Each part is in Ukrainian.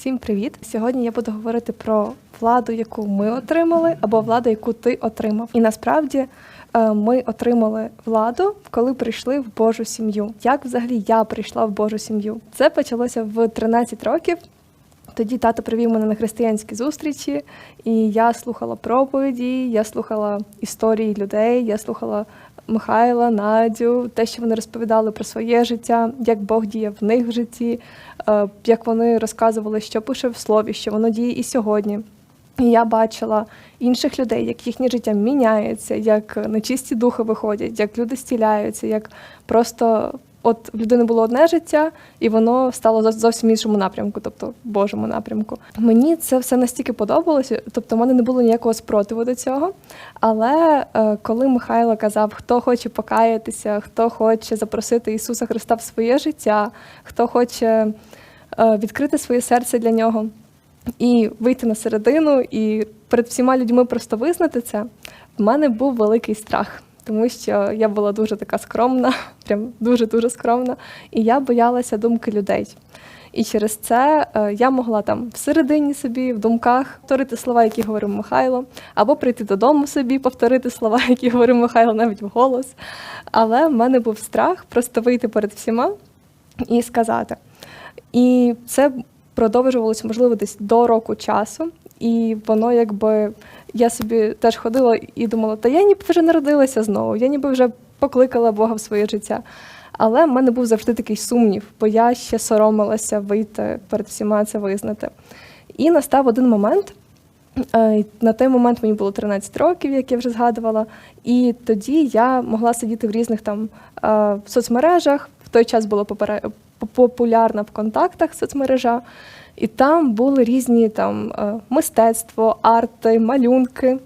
Всім привіт! Сьогодні я буду говорити про владу, яку ми отримали, або владу, яку ти отримав. І насправді е, ми отримали владу, коли прийшли в Божу сім'ю. Як взагалі я прийшла в Божу сім'ю? Це почалося в 13 років. Тоді тато привів мене на християнські зустрічі, і я слухала проповіді, я слухала історії людей, я слухала Михайла, Надю, те, що вони розповідали про своє життя, як Бог діє в них в житті, е, як вони розказували, що пише в слові, що воно діє і сьогодні. І я бачила інших людей, як їхнє життя міняється, як нечисті духи виходять, як люди стіляються, як просто от в людини було одне життя, і воно стало зовсім іншому напрямку, тобто Божому напрямку. Мені це все настільки подобалося, тобто в мене не було ніякого спротиву до цього. Але е, коли Михайло казав, хто хоче покаятися, хто хоче запросити Ісуса Христа в своє життя, хто хоче е, відкрити своє серце для нього і вийти на середину, і перед всіма людьми просто визнати це, в мене був великий страх. Тому що я була дуже така скромна, прям дуже-дуже скромна, і я боялася думки людей. І через це е, я могла там всередині собі, в думках повторити слова, які говорив Михайло, або прийти додому собі, повторити слова, які говорив Михайло навіть вголос. Але в мене був страх просто вийти перед всіма і сказати. І це продовжувалося, можливо, десь до року часу. І воно якби я собі теж ходила і думала, та я ніби вже народилася знову, я ніби вже покликала Бога в своє життя. Але в мене був завжди такий сумнів, бо я ще соромилася вийти перед всіма це визнати. І настав один момент. е, На той момент мені було 13 років, як я вже згадувала, і тоді я могла сидіти в різних там е, соцмережах. В той час попере- популярна в контактах соцмережа, і там були різні там е, мистецтво, арти, малюнки.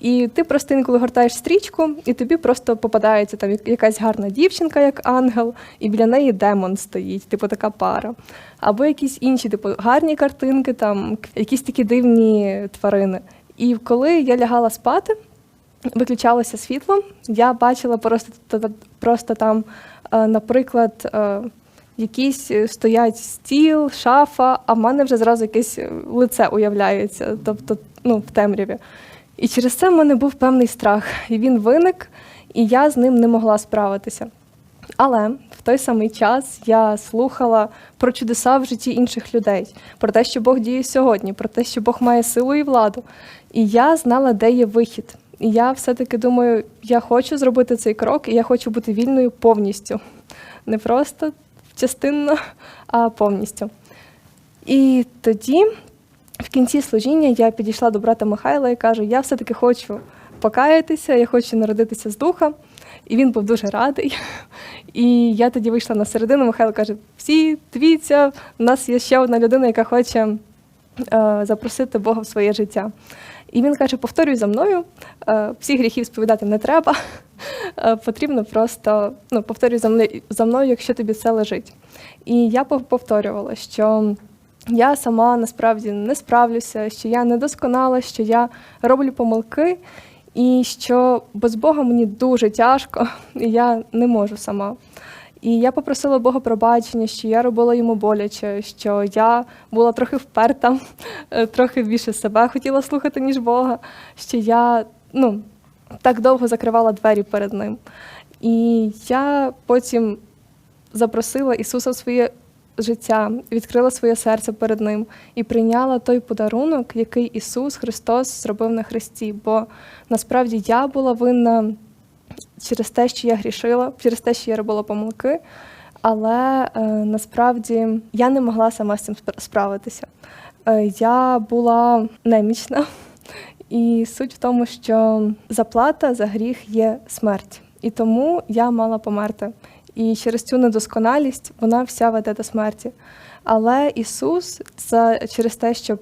І ти просто інколи гортаєш стрічку, і тобі просто попадається там якась гарна дівчинка, як ангел, і біля неї демон стоїть, типу така пара. Або якісь інші, типу, гарні картинки, там якісь такі дивні тварини. І коли я лягала спати, виключалося світло, я бачила просто, просто там, е, наприклад, е, якісь е, стоять стіл, шафа, а в мене вже зразу якесь е, лице уявляється, тобто ну, в темряві. І через це в мене був певний страх, і він виник, і я з ним не могла справитися. Але в той самий час я слухала про чудеса в житті інших людей, про те, що Бог діє сьогодні, про те, що Бог має силу і владу. І я знала, де є вихід. І я все-таки думаю, я хочу зробити цей крок, і я хочу бути вільною повністю. Не просто частинно, а повністю. І тоді, в кінці служіння, я підійшла до брата Михайла і кажу: я все-таки хочу покаятися, я хочу народитися з духа. І він був дуже радий. І я тоді вийшла на середину. Михайло каже: всі дивіться, у нас є ще одна людина, яка хоче е, запросити Бога в своє життя. І він каже: повторюй за мною, е, всіх гріхів сповідати не треба. Е, Потрібно просто ну, повторюй за мною, за мною, якщо тобі це лежить. І я повторювала, що я сама насправді не справлюся, що я недосконала, що я роблю помилки, і що без Бога мені дуже тяжко, і я не можу сама. І я попросила Бога пробачення, що я робила йому боляче, що я була трохи вперта, е, трохи більше себе хотіла слухати, ніж Бога, що я ну, так довго закривала двері перед ним. І я потім запросила Ісуса в своє життя, відкрила своє серце перед Ним і прийняла той подарунок, який Ісус Христос зробив на Христі. Бо насправді я була винна через те, що я грішила, через те, що я робила помилки. Але е, насправді я не могла сама з цим справитися. Е, я була немічна, і суть в тому, що заплата за гріх є смерть. І тому я мала померти. І через цю недосконалість вона вся веде до смерті. Але Ісус за, через те, що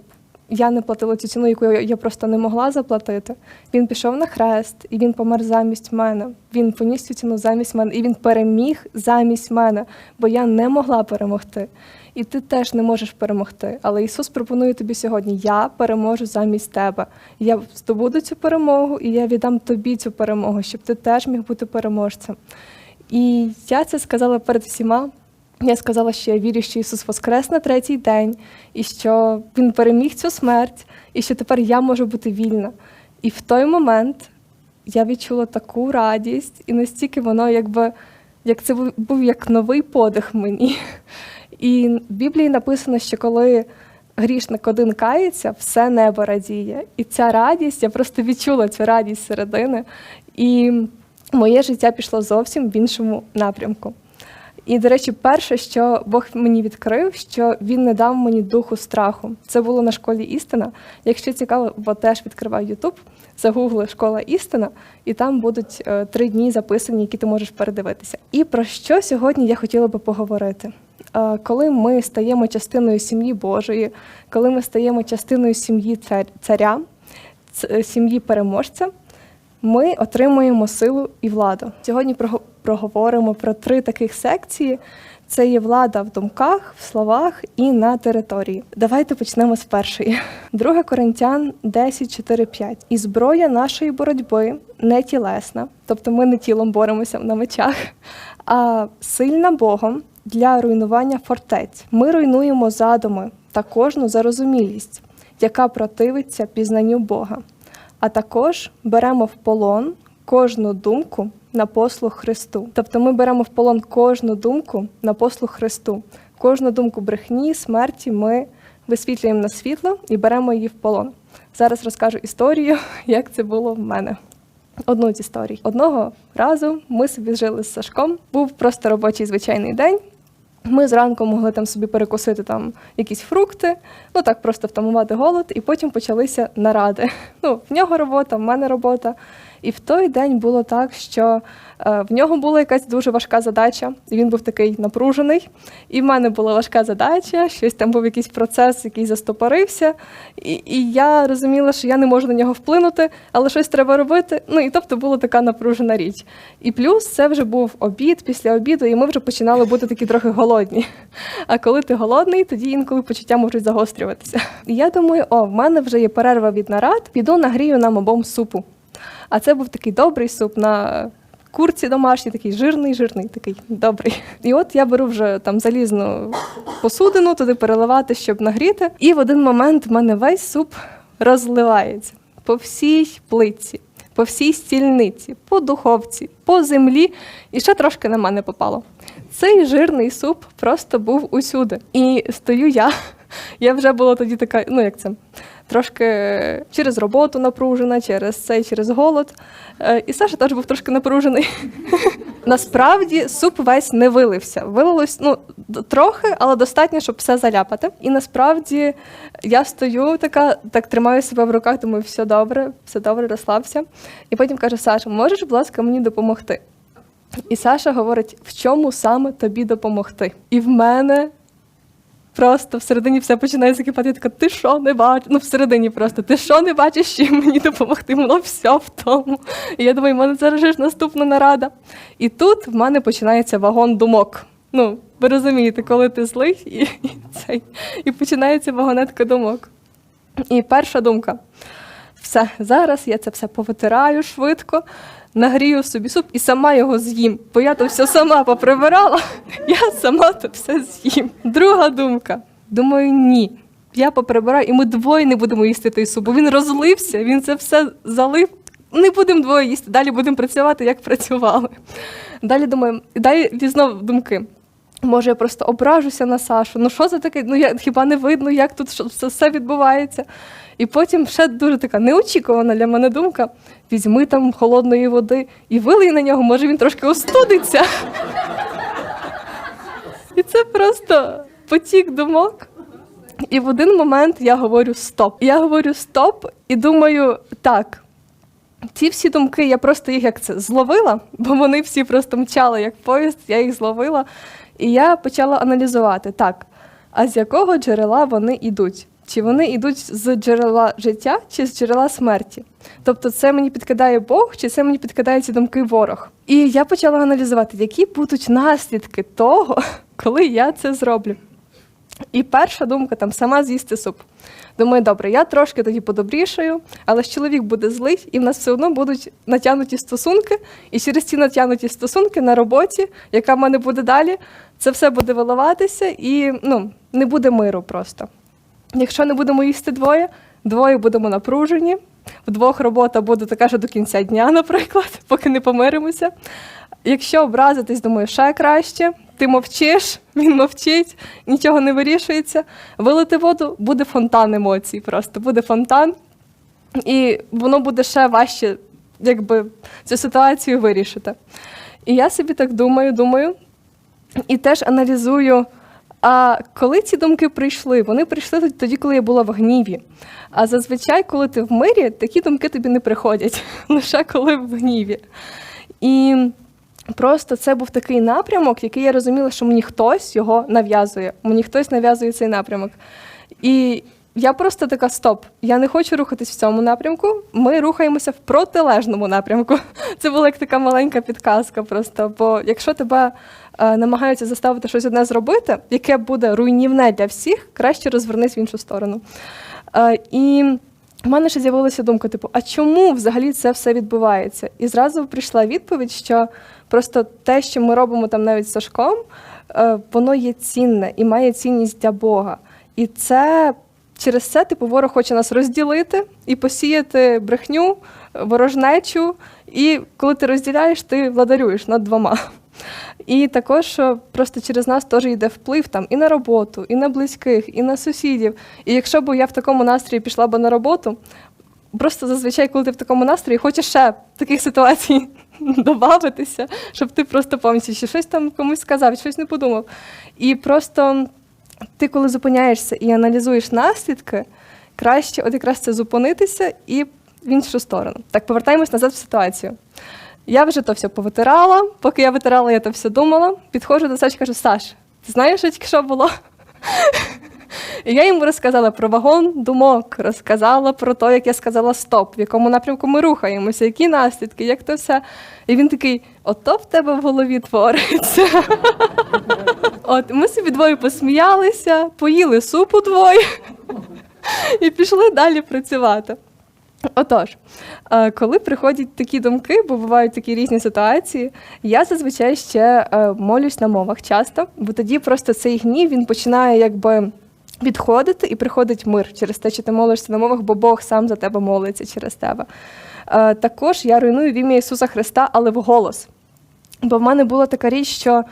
я не платила цю ціну, яку я просто не могла заплатити. Він пішов на хрест, і він помер замість мене. Він поніс цю ціну замість мене, і він переміг замість мене, бо я не могла перемогти. І ти теж не можеш перемогти. Але Ісус пропонує тобі сьогодні: я переможу замість тебе. Я здобуду цю перемогу, і я віддам тобі цю перемогу, щоб ти теж міг бути переможцем. І я це сказала перед всіма. Я сказала, що я вірю, що Ісус воскрес на третій день, і що Він переміг цю смерть, і що тепер я можу бути вільна. І в той момент я відчула таку радість, і настільки воно, якби як це був, як новий подих мені. І в Біблії написано, що коли грішник один кається, все небо радіє. І ця радість, я просто відчула цю радість середини. І моє життя пішло зовсім в іншому напрямку. І, до речі, перше, що Бог мені відкрив, що він не дав мені духу страху. Це було на школі істина. Якщо цікаво, бо теж відкривай Ютуб, загугли школа істина, і там будуть е, три дні записані, які ти можеш передивитися. І про що сьогодні я хотіла би поговорити? Е, коли ми стаємо частиною сім'ї Божої, коли ми стаємо частиною сім'ї цар- царя, сім'ї переможця, ми отримуємо силу і владу. Сьогодні проговоримо про три таких секції: це є влада в думках, в словах і на території. Давайте почнемо з першої. 2 Коринтян 10, 4, 5. І зброя нашої боротьби не тілесна, тобто ми не тілом боремося на мечах, а сильна Богом для руйнування фортець. Ми руйнуємо задуми та кожну зарозумілість, яка противиться пізнанню Бога а також беремо в полон кожну думку на послуг Христу. Тобто ми беремо в полон кожну думку на послуг Христу. Кожну думку брехні, смерті ми висвітлюємо на світло і беремо її в полон. Зараз розкажу історію, як це було в мене. Одну з історій. Одного разу ми собі жили з Сашком. Був просто робочий звичайний день. Ми зранку могли там собі перекусити там якісь фрукти, ну так просто втамувати голод, і потім почалися наради. Ну, в нього робота, в мене робота. І в той день було так, що е, в нього була якась дуже важка задача, він був такий напружений. І в мене була важка задача, щось там був якийсь процес, який застопорився. І, і я розуміла, що я не можу на нього вплинути, але щось треба робити. Ну і тобто була така напружена річ. І плюс це вже був обід після обіду, і ми вже починали бути такі трохи голодні. А коли ти голодний, тоді інколи почуття можуть загострюватися. І я думаю, о, в мене вже є перерва від нарад, піду нагрію нам обом супу. А це був такий добрий суп на курці домашній, такий жирний, жирний, такий добрий. І от я беру вже там залізну посудину, туди переливати, щоб нагріти. І в один момент в мене весь суп розливається по всій плитці, по всій стільниці, по духовці, по землі, і ще трошки на мене попало. Цей жирний суп просто був усюди. І стою я. Я вже була тоді така, ну як це, трошки через роботу напружена, через цей, через голод. Е, І Саша теж був трошки напружений. Насправді суп весь не вилився. Вилилось ну, трохи, але достатньо, щоб все заляпати. І насправді я стою така, так тримаю себе в руках, думаю, все добре, все добре, розслабся. І потім каже: Саша, можеш, будь ласка, мені допомогти? І Саша говорить, в чому саме тобі допомогти? І в мене просто всередині все починає закипати. Я така, ти що не бачиш? Ну, всередині просто, ти що не бачиш, чим мені допомогти? Воно все в тому. І я думаю, в мене зараз ж наступна нарада. І тут в мене починається вагон думок. Ну, ви розумієте, коли ти злий, і, і, цей, і починається вагонетка думок. І перша думка. Все, зараз я це все повитираю швидко, нагрію собі суп і сама його з'їм. Бо я то все сама поприбирала, я сама то все з'їм. Друга думка. Думаю, ні. Я поприбираю, і ми двоє не будемо їсти той суп, бо він розлився, він це все залив. Не будемо двоє їсти, далі будемо працювати, як працювали. Далі думаю, далі знов думки. Може, я просто ображуся на Сашу. Ну що це таке? Ну я хіба не видно, як тут що, все, все відбувається. І потім ще дуже така неочікувана для мене думка: візьми там холодної води і вилий на нього, може він трошки остудиться. І це просто потік думок. І в один момент я говорю стоп. Я говорю стоп і думаю, так. Ці всі думки, я просто їх як це зловила, бо вони всі просто мчали як поїзд, я їх зловила. І я почала аналізувати так, а з якого джерела вони йдуть? Чи вони йдуть з джерела життя, чи з джерела смерті? Тобто, це мені підкидає Бог, чи це мені підкидає ці думки ворог? І я почала аналізувати, які будуть наслідки того, коли я це зроблю. І перша думка там сама з'їсти суп. Думаю, добре, я трошки тоді подобрішаю, але ж чоловік буде злий, і в нас все одно будуть натягнуті стосунки. І через ці натягнуті стосунки на роботі, яка в мене буде далі, це все буде виливатися і ну, не буде миру просто. Якщо не будемо їсти двоє, двоє будемо напружені. Вдвох робота буде така ж до кінця дня, наприклад, поки не помиримося. Якщо образитись, думаю, ще краще, ти мовчиш, він мовчить, нічого не вирішується. Вилити воду буде фонтан емоцій, просто буде фонтан, і воно буде ще важче, якби цю ситуацію вирішити. І я собі так думаю, думаю, і теж аналізую. А коли ці думки прийшли? Вони прийшли тоді, коли я була в гніві. А зазвичай, коли ти в мирі, такі думки тобі не приходять, лише коли в гніві. І просто це був такий напрямок, який я розуміла, що мені хтось його нав'язує. Мені хтось нав'язує цей напрямок. І я просто така: стоп, я не хочу рухатись в цьому напрямку. Ми рухаємося в протилежному напрямку. Це була як така маленька підказка. Просто бо якщо тебе е, намагаються заставити щось одне зробити, яке буде руйнівне для всіх, краще розвернись в іншу сторону. Е, і в мене ще з'явилася думка: типу, а чому взагалі це все відбувається? І зразу прийшла відповідь, що просто те, що ми робимо там навіть з Сашком, е, воно є цінне і має цінність для Бога. І це через це типу ворог хоче нас розділити і посіяти брехню, ворожнечу. І коли ти розділяєш, ти владарюєш над двома. І також е, просто через нас теж йде вплив там і на роботу, і на близьких, і на сусідів. І якщо б я в такому настрої пішла б на роботу, просто зазвичай, коли ти в такому настрої, хочеш ще таких ситуацій додатися, щоб ти просто повністю ще щось там комусь сказав, щось не подумав. І просто ти, коли зупиняєшся і аналізуєш наслідки, краще от якраз це зупинитися і в іншу сторону. Так, повертаємось назад в ситуацію. Я вже то все повитирала. Поки я витирала, я то все думала. Підходжу до Саші, кажу, Саш, ти знаєш, що було? І я йому розказала про вагон думок, розказала про те, як я сказала стоп, в якому напрямку ми рухаємося, які наслідки, як то все. І він такий: ото в тебе в голові твориться. От ми собі двоє посміялися, поїли супу двоє і пішли далі працювати. Отож, е, коли приходять такі думки, бо бувають такі різні ситуації, я зазвичай ще е, молюсь на мовах часто, бо тоді просто цей гнів він починає якби відходити і приходить мир через те, що ти молишся на мовах, бо Бог сам за тебе молиться через тебе. Е, Також я руйную в ім'я Ісуса Христа, але вголос. Бо в мене була така річ, що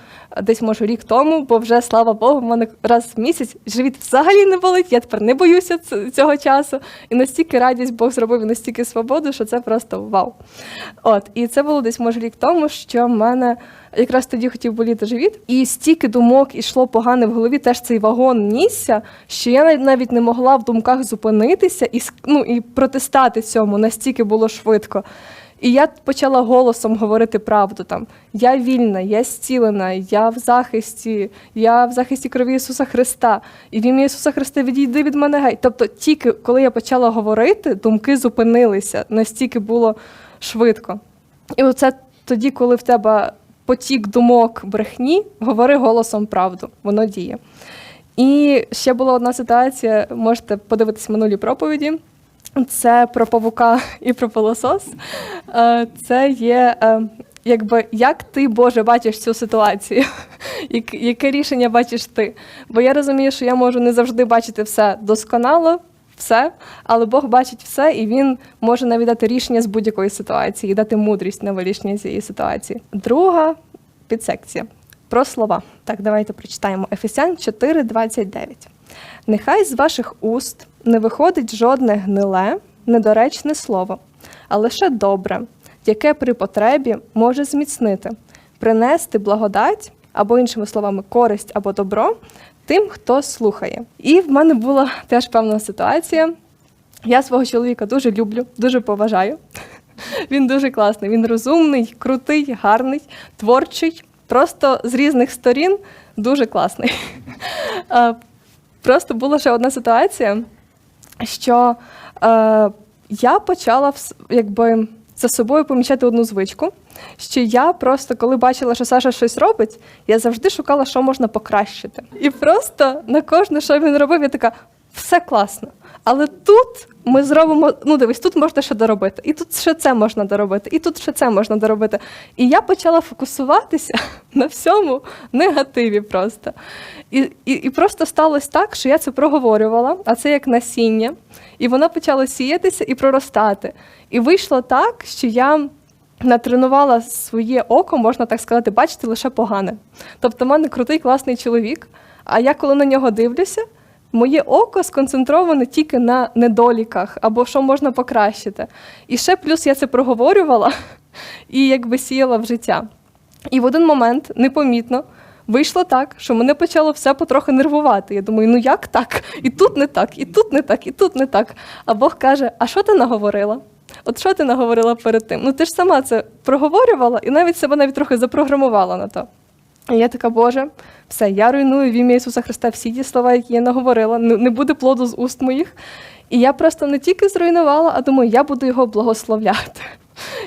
десь може рік тому, бо вже слава Богу, в мене раз в місяць живіт взагалі не болить. Я тепер не боюся цього часу. І настільки радість Бог зробив, і настільки свободу, що це просто вау. От і це було десь може рік тому, що в мене якраз тоді хотів боліти живіт, і стільки думок ішло погане в голові. Теж цей вагон нісся, що я навіть- не могла в думках зупинитися і ну, і протистати цьому настільки було швидко. І я почала голосом говорити правду там. Я вільна, я зцілена, я в захисті, я в захисті крові Ісуса Христа. І в ім'я Ісуса Христа відійди від мене геть. Тобто, тільки коли я почала говорити, думки зупинилися, настільки було швидко. І оце тоді, коли в тебе потік думок брехні, говори голосом правду, воно діє. І ще була одна ситуація, можете подивитись минулі проповіді. Це про павука і про пилосос. Е, Це є е, якби як ти, Боже, бачиш цю ситуацію, яке рішення бачиш ти. Бо я розумію, що я можу не завжди бачити все досконало, все, але Бог бачить все, і він може навіть дати рішення з будь-якої ситуації дати мудрість на вирішення цієї ситуації. Друга підсекція про слова. Так, давайте прочитаємо Ефесян 4:29. Нехай з ваших уст не виходить жодне гниле, недоречне слово, а лише добре, яке при потребі може зміцнити, принести благодать або, іншими словами, користь або добро тим, хто слухає. І в мене була теж певна ситуація. Я свого чоловіка дуже люблю, дуже поважаю. Він дуже класний, він розумний, крутий, гарний, творчий, просто з різних сторін дуже класний. Просто була ще одна ситуація, що е, я почала якби за собою помічати одну звичку. Що я просто, коли бачила, що Саша щось робить, я завжди шукала, що можна покращити. І просто на кожне, що він робив, я така, все класно. Але тут ми зробимо, ну дивись, тут можна ще доробити, і тут ще це можна доробити, і тут ще це можна доробити. І я почала фокусуватися на всьому негативі просто. І, і, і просто сталося так, що я це проговорювала, а це як насіння, і воно почало сіятися і проростати. І вийшло так, що я натренувала своє око, можна так сказати, бачити лише погане. Тобто, в мене крутий класний чоловік, а я коли на нього дивлюся, моє око сконцентроване тільки на недоліках або що можна покращити. І ще плюс я це проговорювала і якби сіяла в життя. І в один момент непомітно. Вийшло так, що мене почало все потрохи нервувати. Я думаю, ну як так? І тут не так, і тут не так, і тут не так. А Бог каже: А що ти наговорила? От що ти наговорила перед тим? Ну ти ж сама це проговорювала і навіть себе навіть трохи запрограмувала на то. І я така, Боже, все, я руйную в ім'я Ісуса Христа всі ті слова, які я наговорила, не буде плоду з уст моїх. І я просто не тільки зруйнувала, а думаю, я буду його благословляти.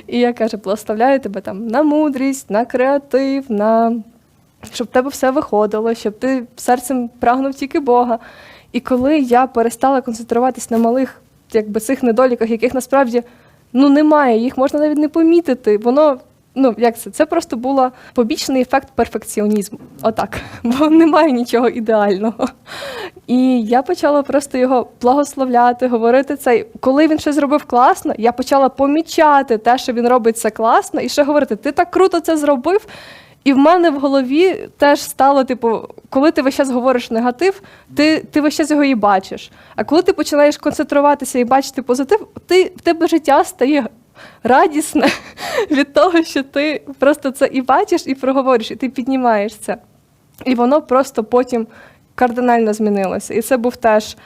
І я кажу, благословляю тебе там на мудрість, на креатив, на щоб в тебе все виходило, щоб ти серцем прагнув тільки Бога. І коли я перестала концентруватись на малих якби, цих недоліках, яких насправді ну, немає, їх можна навіть не помітити, воно. Ну, як це? Це просто був побічний ефект перфекціонізму. Отак. Бо немає нічого ідеального. І я почала просто його благословляти, говорити це. Коли він щось зробив класно, я почала помічати те, що він робить це класно, і ще говорити: ти так круто це зробив. І в мене в голові теж стало, типу, коли ти весь час говориш негатив, ти ти весь час його і бачиш. А коли ти починаєш концентруватися і бачити позитив, ти в тебе життя стає радісне від того, що ти просто це і бачиш, і проговориш, і ти піднімаєшся. І воно просто потім кардинально змінилося. І це був теж.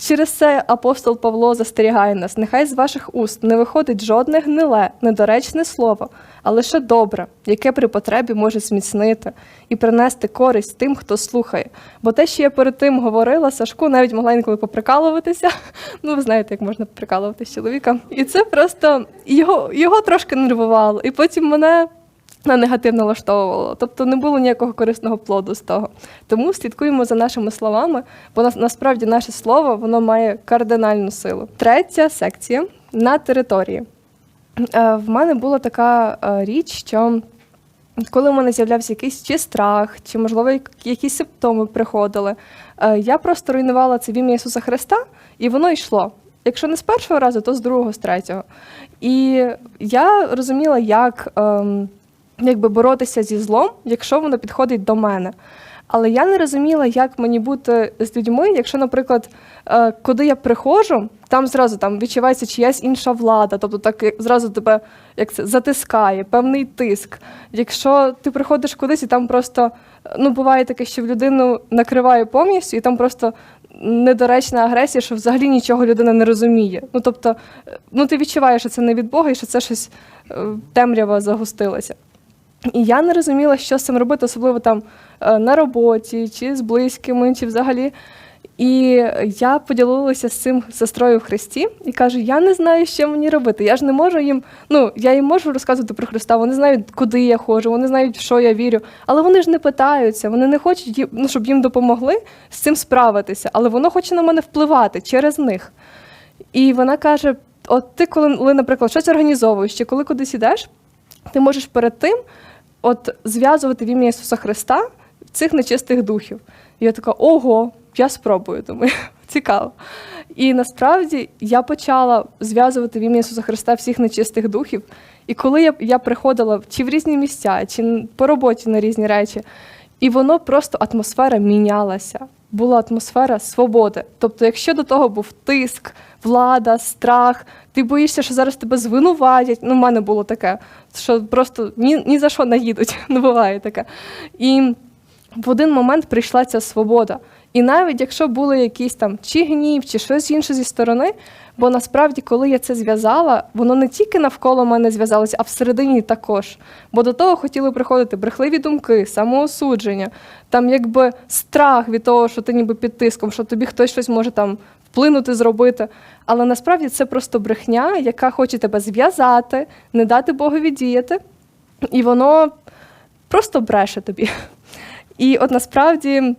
Через це апостол Павло застерігає нас: нехай з ваших уст не виходить жодне гниле, недоречне слово, а лише добре, яке при потребі може зміцнити і принести користь тим, хто слухає. Бо те, що я перед тим говорила, Сашку навіть могла інколи поприкалуватися. Ну, ви знаєте, як можна поприкалуватися чоловіка. І це просто його, його трошки нервувало. І потім мене на негатив налаштовувало. Тобто не було ніякого корисного плоду з того. Тому слідкуємо за нашими словами, бо насправді наше слово воно має кардинальну силу. Третя секція на території. Е, в мене була така е, річ, що коли в мене з'являвся якийсь чи страх, чи, можливо, якісь симптоми приходили, е, я просто руйнувала це в ім'я Ісуса Христа, і воно йшло. Якщо не з першого разу, то з другого, з третього. І я розуміла, як ем, якби боротися зі злом, якщо воно підходить до мене. Але я не розуміла, як мені бути з людьми, якщо, наприклад, е, куди я приходжу, там зразу там відчувається чиясь інша влада, тобто так зразу тебе як це затискає, певний тиск. Якщо ти приходиш кудись, і там просто ну буває таке, що в людину накриває повністю, і там просто недоречна агресія, що взагалі нічого людина не розуміє. Ну тобто, е, ну ти відчуваєш, що це не від Бога і що це щось е, темрява загустилася. І я не розуміла, що з цим робити, особливо там е, на роботі, чи з близькими, чи взагалі. І я поділилася з цим сестрою в Христі і кажу: я не знаю, що мені робити. Я ж не можу їм, ну я їм можу розказувати про Христа, вони знають, куди я ходжу, вони знають, в що я вірю. Але вони ж не питаються, вони не хочуть, ну, щоб їм допомогли з цим справитися. Але воно хоче на мене впливати через них. І вона каже: от ти, коли, наприклад, щось організовуєш, чи коли кудись ідеш, ти можеш перед тим от зв'язувати в ім'я Ісуса Христа цих нечистих духів. І я така, ого, я спробую, думаю, цікаво. І насправді я почала зв'язувати в ім'я Ісуса Христа всіх нечистих духів. І коли я я приходила чи в різні місця, чи по роботі на різні речі, і воно просто атмосфера мінялася. Була атмосфера свободи. Тобто, якщо до того був тиск, влада, страх, ти боїшся, що зараз тебе звинуватять. Ну, в мене було таке, що просто ні ні за що наїдуть, не буває таке. І в один момент прийшла ця свобода. І навіть якщо були якісь там чи гнів, чи щось інше зі сторони, бо насправді, коли я це зв'язала, воно не тільки навколо мене зв'язалося, а всередині також. Бо до того хотіли приходити брехливі думки, самоосудження, там якби страх від того, що ти ніби під тиском, що тобі хтось щось може там вплинути, зробити. Але насправді це просто брехня, яка хоче тебе зв'язати, не дати Богові діяти, і воно просто бреше тобі. І от насправді,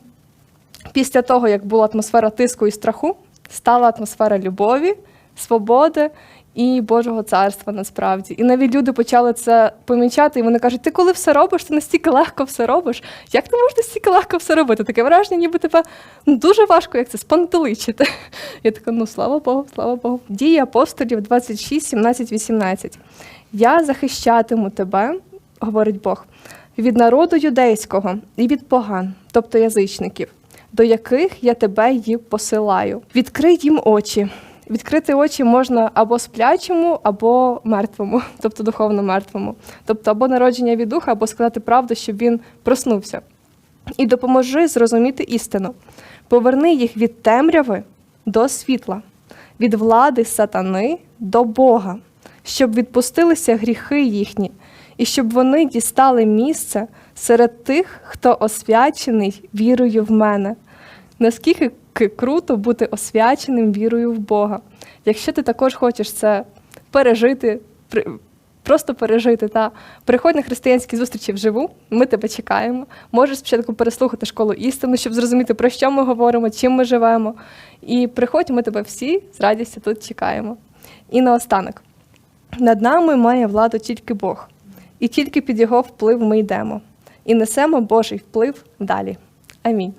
після того, як була атмосфера тиску і страху, стала атмосфера любові, свободи і Божого царства насправді. І навіть люди почали це помічати, і вони кажуть: ти коли все робиш, ти настільки легко все робиш. Як ти можеш настільки легко все робити? Таке враження, ніби тебе ну, дуже важко, як це спантеличити. Я така, ну слава Богу, слава Богу. Дії апостолів 26, 17, 18. Я захищатиму тебе, говорить Бог, від народу юдейського і від поган, тобто язичників, до яких я тебе й посилаю. Відкрий їм очі. Відкрити очі можна або сплячому, або мертвому, тобто духовно мертвому, тобто або народження від духа, або сказати правду, щоб він проснувся. І допоможи зрозуміти істину. Поверни їх від темряви до світла, від влади сатани до Бога, щоб відпустилися гріхи їхні, і щоб вони дістали місце серед тих, хто освячений вірою в мене. Наскільки круто бути освяченим вірою в Бога. Якщо ти також хочеш це пережити, просто пережити, та приходь на християнські зустрічі вживу, ми тебе чекаємо. Можеш спочатку переслухати школу істину, щоб зрозуміти, про що ми говоримо, чим ми живемо. І приходь, ми тебе всі з радістю тут чекаємо. І наостанок. Над нами має владу тільки Бог, і тільки під його вплив ми йдемо, і несемо Божий вплив далі. Амінь.